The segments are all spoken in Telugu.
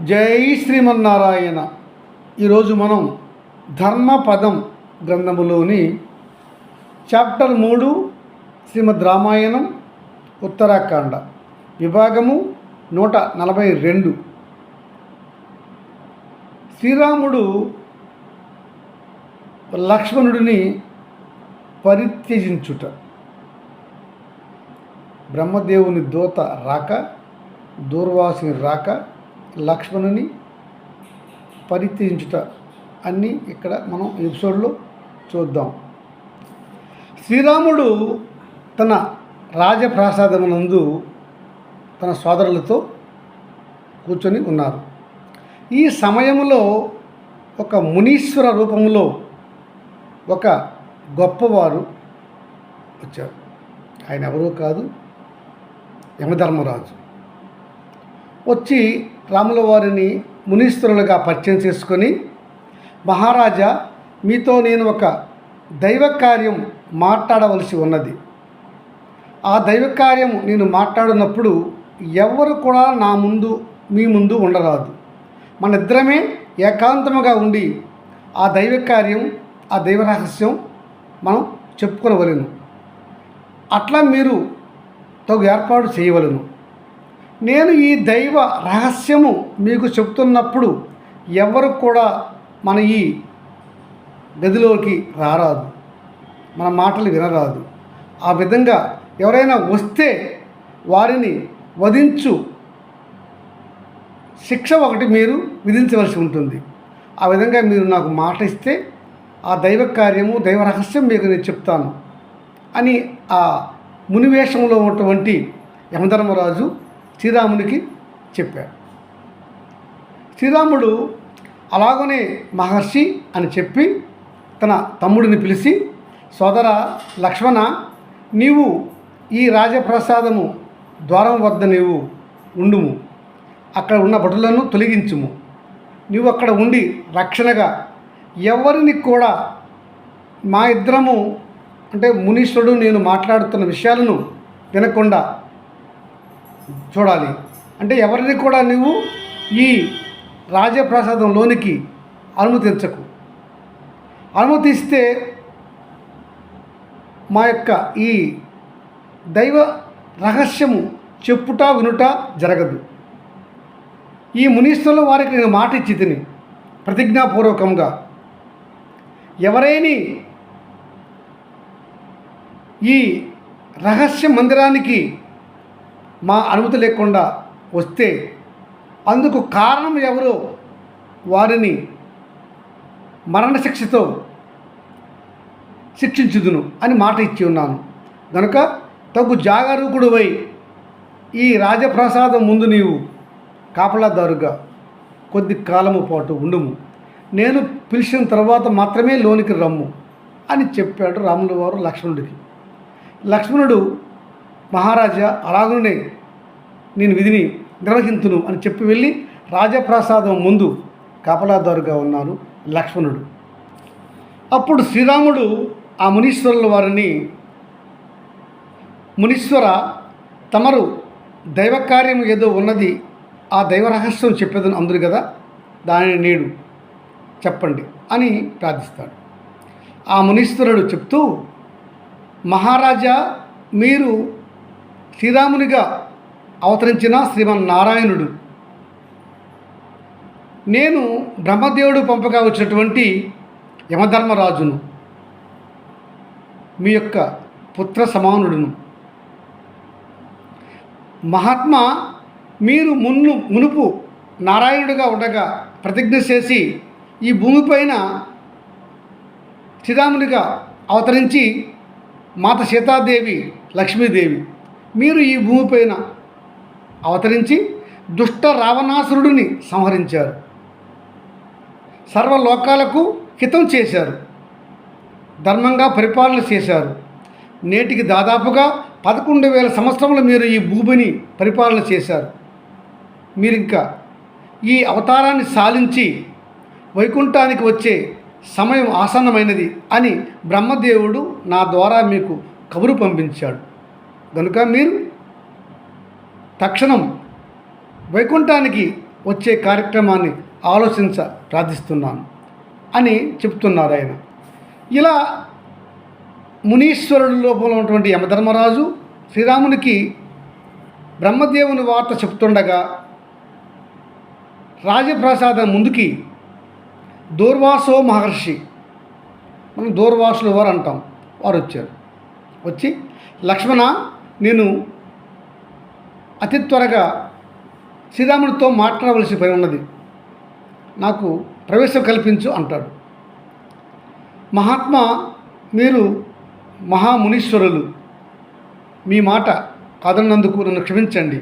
జై శ్రీమన్నారాయణ. ఈరోజు మనం ధర్మపదం గ్రంథములోని చాప్టర్ మూడు శ్రీమద్ రామాయణం ఉత్తరాఖండ విభాగము నూట నలభై రెండు. శ్రీరాముడు లక్ష్మణుడిని పరిత్యజించుట. బ్రహ్మదేవుని దూత రాక దూర్వాసుని రాక లక్ష్మణుని పరిత్యజించుట. అన్నీ ఇక్కడ మనం ఎపిసోడ్లో చూద్దాం. శ్రీరాముడు తన రాజప్రాసాదమునందు తన సోదరులతో కూర్చొని ఉన్నారు. ఈ సమయంలో ఒక మునీశ్వర రూపంలో ఒక గొప్పవారు వచ్చారు. ఆయన ఎవరూ కాదు యమధర్మరాజు. వచ్చి రాముల వారిని మునీశ్వరులుగా పరిచయం చేసుకొని మహారాజా మీతో నేను ఒక దైవ కార్యం మాట్లాడవలసి ఉన్నది. ఆ దైవ కార్యం నేను మాట్లాడినప్పుడు ఎవరు కూడా నా ముందు మీ ముందు ఉండరాదు. మన ఇద్దరమే ఏకాంతముగా ఉండి ఆ దైవ కార్యం ఆ దైవ రహస్యం మనం చెప్పుకొనవలను అట్లా మీరు తగు ఏర్పాటు చేయవలను. నేను ఈ దైవ రహస్యము మీకు చెప్తున్నప్పుడు ఎవరు కూడా మన ఈ గదిలోకి రారాదు. మన మాటలు వినరాదు. ఆ విధంగా ఎవరైనా వస్తే వారిని వధించు శిక్ష ఒకటి మీరు విధించవలసి ఉంటుంది. ఆ విధంగా మీరు నాకు మాట ఇస్తే ఆ దైవ కార్యము దైవ రహస్యం మీకు నేను చెప్తాను. అని ఆ మునివేషంలో ఉన్నటువంటి యమధర్మరాజు శ్రీరామునికి చెప్పాడు శ్రీరాముడు అలాగనే మహర్షి అని చెప్పి తన తమ్ముడిని పిలిచి సోదర లక్ష్మణ నీవు ఈ రాజప్రసాదము ద్వారం వద్ద నీవు ఉండుము. అక్కడ ఉన్న భటులను తొలగించుము. నీవు అక్కడ ఉండి రక్షణగా ఎవరిని కూడా మా ఇద్దరము అంటే మునీశ్వరుడు నేను మాట్లాడుతున్న విషయాలను వినకుండా చూడాలి. అంటే ఎవరిని కూడా నువ్వు ఈ రాజప్రసాదంలోనికి అనుమతించకు. అనుమతిస్తే మా యొక్క ఈ దైవ రహస్యము చెప్పుట వినుట జరగదు. ఈ మునీశ్వరుల వారికి నేను మాట ఇచ్చి తిని ప్రతిజ్ఞాపూర్వకంగా ఎవరైనా ఈ రహస్య మందిరానికి మా అనుమతి లేకుండా వస్తే అందుకు కారణం ఎవరో? వారిని మరణశిక్షతో శిక్షించుదును అని మాట ఇచ్చి ఉన్నాను. కనుక తగు జాగరూకుడువై ఈ రాజప్రసాదం ముందు నీవు కాపలాదారుగా కొద్ది కాలము పాటు ఉండుము. నేను పిలిచిన తర్వాత మాత్రమే లోనికి రమ్ము అని చెప్పాడు రాముల వారు లక్ష్మణుడికి. లక్ష్మణుడు మహారాజా అలాగనే నేను విధిని నిర్వహించును అని చెప్పి వెళ్ళి రాజప్రసాదం ముందు కాపలాదారుగా ఉన్నాను లక్ష్మణుడు. అప్పుడు శ్రీరాముడు ఆ మునీశ్వరుల వారిని మునీశ్వర తమరు దైవకార్యం ఏదో ఉన్నది ఆ దైవ రహస్యం చెప్పేదని అందరు కదా దానిని నేడు చెప్పండి అని ప్రార్థిస్తాడు. ఆ మునీశ్వరుడు చెప్తూ మహారాజా మీరు శ్రీరామునిగా అవతరించిన శ్రీమన్నారాయణుడు. నేను బ్రహ్మదేవుడు పంపగా వచ్చినటువంటి యమధర్మరాజును మీ యొక్క పుత్ర సమానుడును. మహాత్మా మీరు మున్ను మునుపు నారాయణుడిగా ఉండగా ప్రతిజ్ఞ చేసి ఈ భూమిపైన చిదామునిగా అవతరించి మాత సీతాదేవి లక్ష్మీదేవి మీరు ఈ భూమిపైన అవతరించి దుష్ట రావణాసురుడిని సంహరించారు. సర్వలోకాలకు హితం చేశారు. ధర్మంగా పరిపాలన చేశారు. నేటికి దాదాపుగా పదకొండు వేల సంవత్సరములు మీరు ఈ భూమిని పరిపాలన చేశారు. మీరు ఇంకా ఈ అవతారాన్ని సాలించి వైకుంఠానికి వచ్చే సమయం ఆసన్నమైనది అని బ్రహ్మదేవుడు నా ద్వారా మీకు కబురు పంపించాడు. కనుక మీరు తక్షణం వైకుంఠానికి వచ్చే కార్యక్రమాన్ని ఆలోచించ ప్రార్థిస్తున్నాను అని చెప్తున్నారు ఆయన ఇలా మునీశ్వరుడు లోపల ఉన్నటువంటి యమధర్మరాజు శ్రీరామునికి బ్రహ్మదేవుని వార్త చెప్తుండగా రాజప్రసాదం ముందుకి దూర్వాసో మహర్షి మనం దూర్వాసులు వారు అంటాం వారు వచ్చారు. వచ్చి లక్ష్మణ నేను అతి త్వరగా శ్రీరాముడితో మాట్లాడవలసి పని ఉన్నది. నాకు ప్రవేశం కల్పించు అంటాడు. మహాత్మా మీరు మహామునీశ్వరులు. మీ మాట కాదన్నందుకు నన్ను క్షమించండి.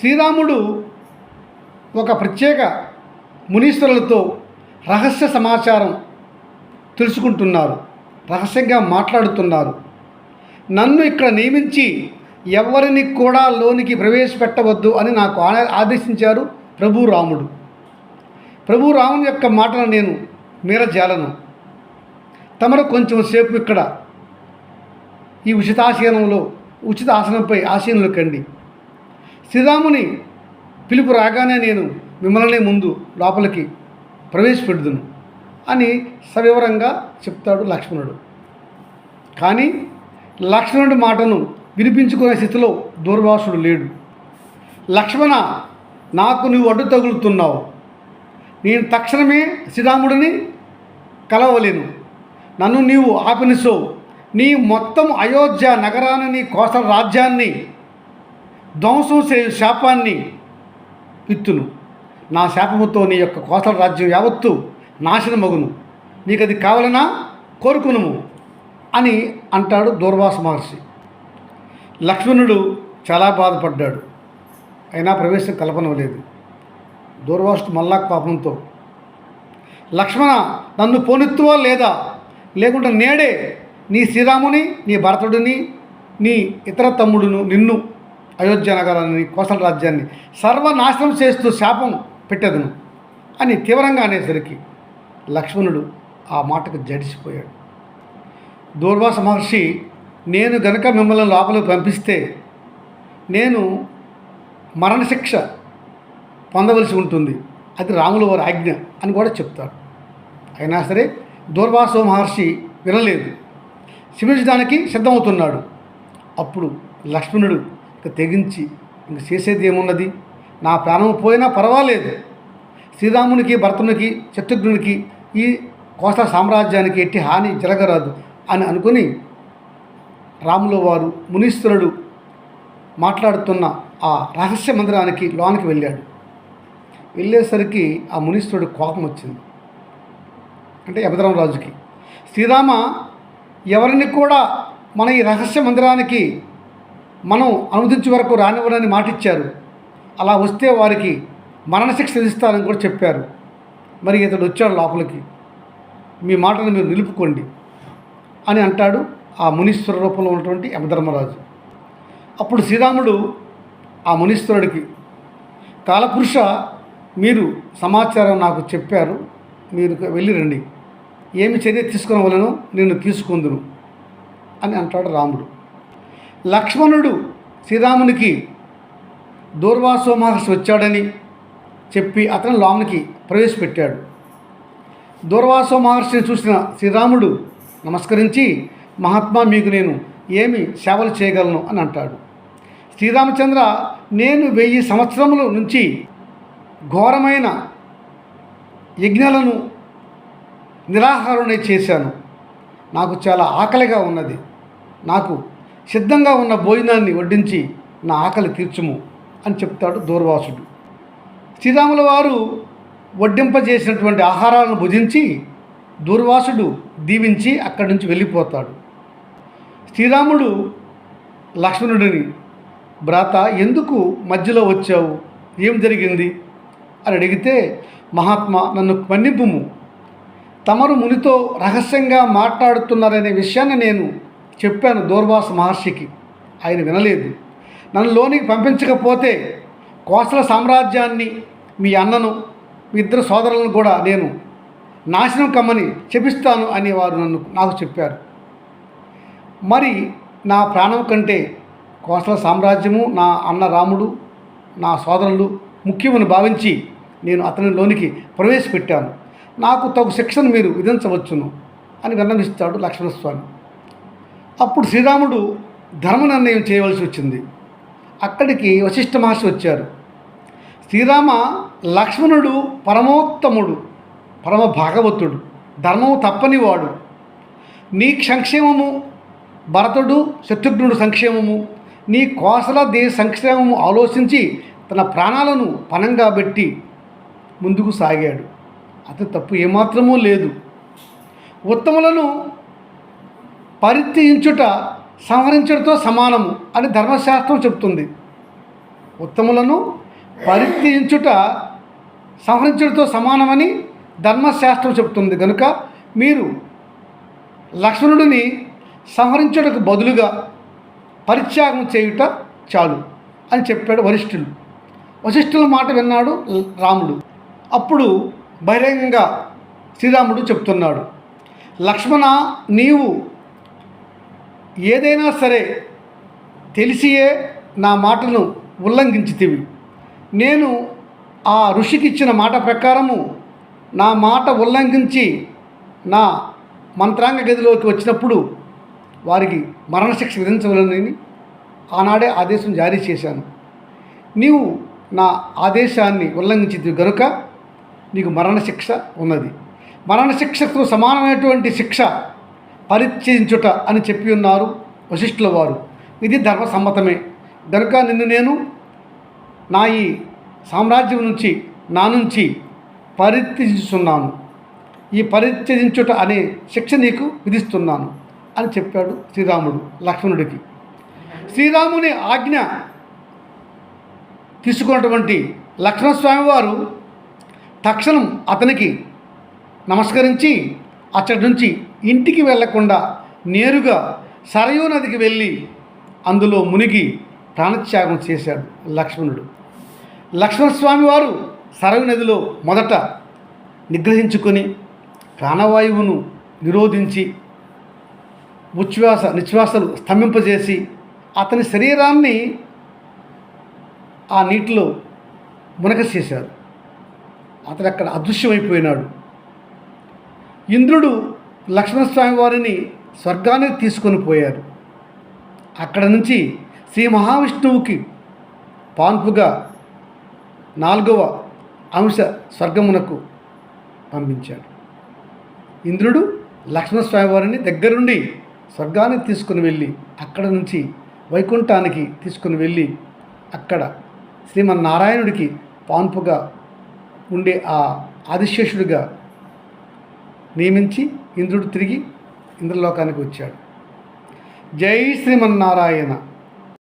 శ్రీరాముడు ఒక ప్రత్యేక మునీశ్వరులతో రహస్య సమాచారం తెలుసుకుంటున్నారు. రహస్యంగా మాట్లాడుతున్నారు. నన్ను ఇక్కడ నియమించి ఎవరిని కూడా లోనికి ప్రవేశపెట్టవద్దు అని నాకు ఆ- ఆదేశించారు ప్రభు రాముడు ప్రభు రాముని యొక్క మాటను నేను మీరజాలను. తమరు కొంచెం సేపు ఇక్కడ ఈ ఉచితాసనంలో ఉచిత ఆసనంపై ఆసీనులు కండి. శ్రీరాముని పిలుపు రాగానే నేను మిమ్మల్ని ముందు లోపలికి ప్రవేశపెడుదును అని సవివరంగా చెప్తాడు లక్ష్మణుడు. కానీ లక్ష్మణుడి మాటను వినిపించుకునే స్థితిలో దూర్వాసుడు లేడు. లక్ష్మణ నాకు నువ్వు అడ్డు తగులుతున్నావు. నేను తక్షణమే శ్రీరాముడిని కలవలేను. నన్ను నీవు ఆపినిసో. నీ మొత్తం అయోధ్య నగరాన్ని నీ కోసల రాజ్యాన్ని ధ్వంసం చే శాపాన్ని విత్తును. నా శాపముతో నీ యొక్క కోసల రాజ్యం యావత్తు నాశనమగును నీకు అది కావాలనా? కోరుకునుము అని అంటాడు దూర్వాస మహర్షి. లక్ష్మణుడు చాలా బాధపడ్డాడు. అయినా ప్రవేశం కల్పనవలేదు దూర్వాసుడు మల్లా పాపంతో లక్ష్మణ నన్ను పోనెత్తువా లేదా? లేకుంటే నేడే నీ శ్రీరాముని నీ భరతుడిని నీ ఇతర తమ్ముడును నిన్ను అయోధ్య నగరాన్ని కోసల రాజ్యాన్ని సర్వనాశనం చేస్తూ శాపం పెట్టేదను అని తీవ్రంగా అనేసరికి లక్ష్మణుడు ఆ మాటకు జడిసిపోయాడు. దూర్వాస మహర్షి నేను గనక మిమ్మల్ని లోపలికి పంపిస్తే నేను మరణశిక్ష పొందవలసి ఉంటుంది. అది రాముల వారి ఆజ్ఞ అని కూడా చెప్తాడు అయినా సరే దూర్వాసో మహర్షి వినలేదు. శివించడానికి సిద్ధమవుతున్నాడు. అప్పుడు లక్ష్మణుడు ఇక తెగించి ఇంక చేసేది ఏమున్నది? నా ప్రాణం పోయినా పర్వాలేదు. శ్రీరామునికి భరతునికి శత్రుఘ్నునికి ఈ కోస్తా సామ్రాజ్యానికి ఎట్టి హాని జరగరాదు అని అనుకుని రాముల వారు మునీశ్వరుడు మాట్లాడుతున్న ఆ రహస్య మందిరానికి లోనికి వెళ్ళాడు. వెళ్ళేసరికి ఆ మునీశ్వరుడు కోపం వచ్చింది. అంటే యమధర్మరాజుకి శ్రీరామ ఎవరిని కూడా మన ఈ రహస్య మందిరానికి మనం అనుమతించే వరకు రానివ్వరని మాటిచ్చారు. అలా వస్తే వారికి మరణశిక్ష విధిస్తారని కూడా చెప్పారు. మరి ఇతడు వచ్చాడు లోపలికి. మీ మాటను మీరు నిలుపుకోండి అని అంటాడు. ఆ మునీశ్వర రూపంలో ఉన్నటువంటి యమధర్మరాజు. అప్పుడు శ్రీరాముడు ఆ మునీశ్వరుడికి కాలపురుష మీరు సమాచారం నాకు చెప్పారు మీరు వెళ్ళి రండి. ఏమి చర్య తీసుకునవలను నేను తీసుకుందును అని అంటాడు రాముడు. లక్ష్మణుడు శ్రీరామునికి దూర్వాసో మహర్షి వచ్చాడని చెప్పి అతను లోనికి ప్రవేశపెట్టాడు. దూర్వాసో మహర్షిని చూసిన శ్రీరాముడు నమస్కరించి మహాత్మా మీకు నేను ఏమి సేవలు చేయగలను అని అంటాడు. శ్రీరామచంద్ర నేను వెయ్యి సంవత్సరముల నుంచి ఘోరమైన యజ్ఞాలను నిరాహారణే చేశాను. నాకు చాలా ఆకలిగా ఉన్నది. నాకు సిద్ధంగా ఉన్న భోజనాన్ని వడ్డించి నా ఆకలి తీర్చుము అని చెప్తాడు దూర్వాసుడు. శ్రీరాముల వారు వడ్డింపజేసినటువంటి ఆహారాలను భుజించి దూర్వాసుడు దీవించి అక్కడి నుంచి వెళ్ళిపోతాడు. శ్రీరాముడు లక్ష్మణుడిని భ్రాత ఎందుకు మధ్యలో వచ్చావు? ఏం జరిగింది? అని అడిగితే మహాత్మా నన్ను మన్నిపుము. తమరు మునితో రహస్యంగా మాట్లాడుతున్నారనే విషయాన్ని నేను చెప్పాను దూర్వాస మహర్షికి. ఆయన వినలేదు. నన్ను లోనికి పంపించకపోతే కోసల సామ్రాజ్యాన్ని మీ అన్నను మీ ఇద్దరు సోదరులను కూడా నేను నాశనం కమ్మని చెప్పిస్తాను అనేవారు నన్ను నాకు చెప్పారు. మరి నా ప్రాణం కంటే కోసల సామ్రాజ్యము నా అన్న రాముడు నా సోదరులు ముఖ్యమని భావించి నేను అతనిలోనికి ప్రవేశపెట్టాను. నాకు తగు శిక్షను మీరు విధించవచ్చును అని విన్నవిస్తాడు లక్ష్మణస్వామి. అప్పుడు శ్రీరాముడు ధర్మ నిర్ణయం చేయవలసి వచ్చింది. అక్కడికి వశిష్ఠ మహర్షి వచ్చారు. శ్రీరామ లక్ష్మణుడు పరమోత్తముడు పరమ భాగవతుడు ధర్మము తప్పనివాడు. నీ సంక్షేమము భరతుడు శత్రుఘ్నుడు సంక్షేమము నీ కోసల దేశ సంక్షేమము ఆలోచించి తన ప్రాణాలను పనంగా పెట్టి ముందుకు సాగాడు. అతని తప్పు ఏమాత్రమూ లేదు. ఉత్తములను పరిత్యజించుట సంహరించడంతో సమానము అని ధర్మశాస్త్రం చెప్తుంది. ఉత్తములను పరిత్యజించుట సంహరించడంతో సమానమని ధర్మశాస్త్రం చెప్తుంది. కనుక మీరు లక్ష్మణుడిని సంహరించుటకు బదులుగా పరిత్యాగం చేయుట చాలు అని చెప్పాడు వరిష్ఠులు. వశిష్ఠుల మాట విన్నాడు రాముడు. అప్పుడు బహిరంగంగా శ్రీరాముడు చెప్తున్నాడు లక్ష్మణ నీవు ఏదైనా సరే తెలిసియే నా మాటను ఉల్లంఘించితివి. నేను ఆ ఋషికి ఇచ్చిన మాట ప్రకారము నా మాట ఉల్లంఘించి నా మంత్రాంగ గదిలోకి వచ్చినప్పుడు వారికి మరణశిక్ష విధించవలనని ఆనాడే ఆదేశం జారీ చేశాను. నీవు నా ఆదేశాన్ని ఉల్లంఘించింది గనుక నీకు మరణశిక్ష ఉన్నది. మరణశిక్షకు సమానమైనటువంటి శిక్ష పరిచయించుట అని చెప్పి ఉన్నారు వశిష్ఠుల వారు. ఇది ధర్మసమ్మతమే. గనుక నిన్ను నేను నా ఈ సామ్రాజ్యం నుంచి నా నుంచి పరిత్యజిస్తున్నాను ఈ పరిత్యజించుట అనే శిక్ష నీకు విధిస్తున్నాను. అని చెప్పాడు శ్రీరాముడు లక్ష్మణుడికి. శ్రీరాముని ఆజ్ఞ తీసుకున్నటువంటి లక్ష్మణస్వామి వారు తక్షణం అతనికి నమస్కరించి అచ్చటి నుంచి ఇంటికి వెళ్ళకుండా నేరుగా సరయూ నదికి వెళ్ళి అందులో మునిగి ప్రాణత్యాగం చేశాడు లక్ష్మణుడు. లక్ష్మణస్వామి వారు సరయూ నదిలో మొదట నిగ్రహించుకొని ప్రాణవాయువును నిరోధించి ఉచ్ఛ్వాస నిశ్వాసలు స్తంభింపజేసి అతని శరీరాన్ని ఆ నీటిలో మునకసేశారు అతడు అక్కడ అదృశ్యమైపోయినాడు. ఇంద్రుడు లక్ష్మణస్వామి వారిని స్వర్గానికి తీసుకొని పోయారు అక్కడ నుంచి శ్రీ మహావిష్ణువుకి పాన్పుగా నాలుగవ అంశ స్వర్గమునకు పంపించాడు. ఇంద్రుడు లక్ష్మణస్వామి వారిని దగ్గరుండి స్వర్గానికి తీసుకుని వెళ్ళి అక్కడ నుంచి వైకుంఠానికి తీసుకుని వెళ్ళి అక్కడ శ్రీమన్నారాయణుడికి పాన్పుగా ఉండే ఆ ఆదిశేషుడిగా నియమించి ఇంద్రుడు తిరిగి ఇంద్రలోకానికి వచ్చాడు. జై శ్రీమన్నారాయణ.